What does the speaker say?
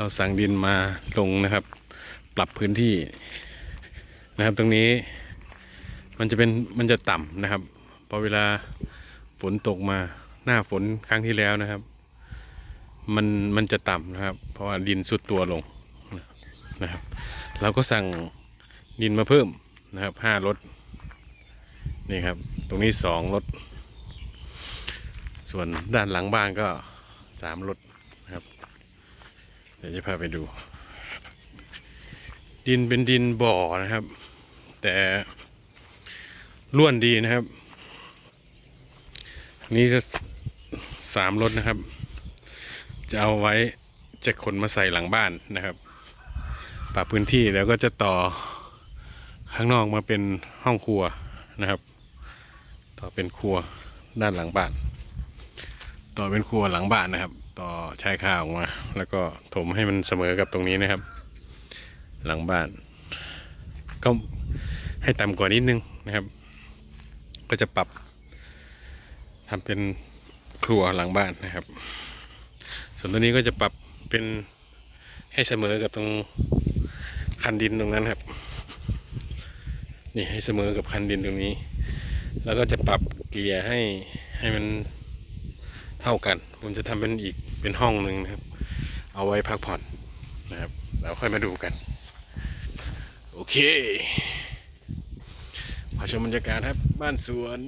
เราสั่งดินมาลงนะครับ ปรับพื้นที่นะครับ ตรงนี้มันจะเป็นมันจะต่ำนะครับพอเวลาฝนตกมาหน้าฝนครั้งที่แล้วนะครับ มันมันจะต่ำนะครับ เพราะว่าดินสุดตัวลงนะครับ เราก็สั่งดินมาเพิ่มนะครับห้ารถนี่ครับ ตรงนี้สองรถส่วนด้านหลังบ้านก็สามรถนะครับ เดี๋ยวจะพาไปดู ดินเป็นดินบ่อนะครับ แต่ล้วนดีนะครับ นี่จะสามรถนะครับ จะเอาไว้จะขนมาใส่หลังบ้านนะครับปรับพื้นที่แล้วก็จะต่อข้างนอกมาเป็นห้องครัวนะครับ ต่อเป็นครัวด้านหลังบ้าน ต่อเป็นครัวหลังบ้านนะครับ ต่อชายคาออกมา แล้วก็ถมให้มันเสมอกับตรงนี้นะครับ หลังบ้าน ก็ให้ต่ำกว่านิดนึงนะครับ ก็จะปรับทำเป็นครัวหลังบ้านนะครับ ส่วนตัวนี้ก็จะปรับเป็นให้เสมอกับตรงคันดินตรงนั้นครับ นี่ให้เสมอกับคันดินตรงนี้ แล้วก็จะปรับเกลี่ยให้ให้มัน เท่ากัน ผมจะทำเป็นอีกเป็นห้องหนึ่งนะครับ เอาไว้พักผ่อนนะครับเราค่อยมาดูกัน โอเคพาชมบรรยากาศครับบ้านสวน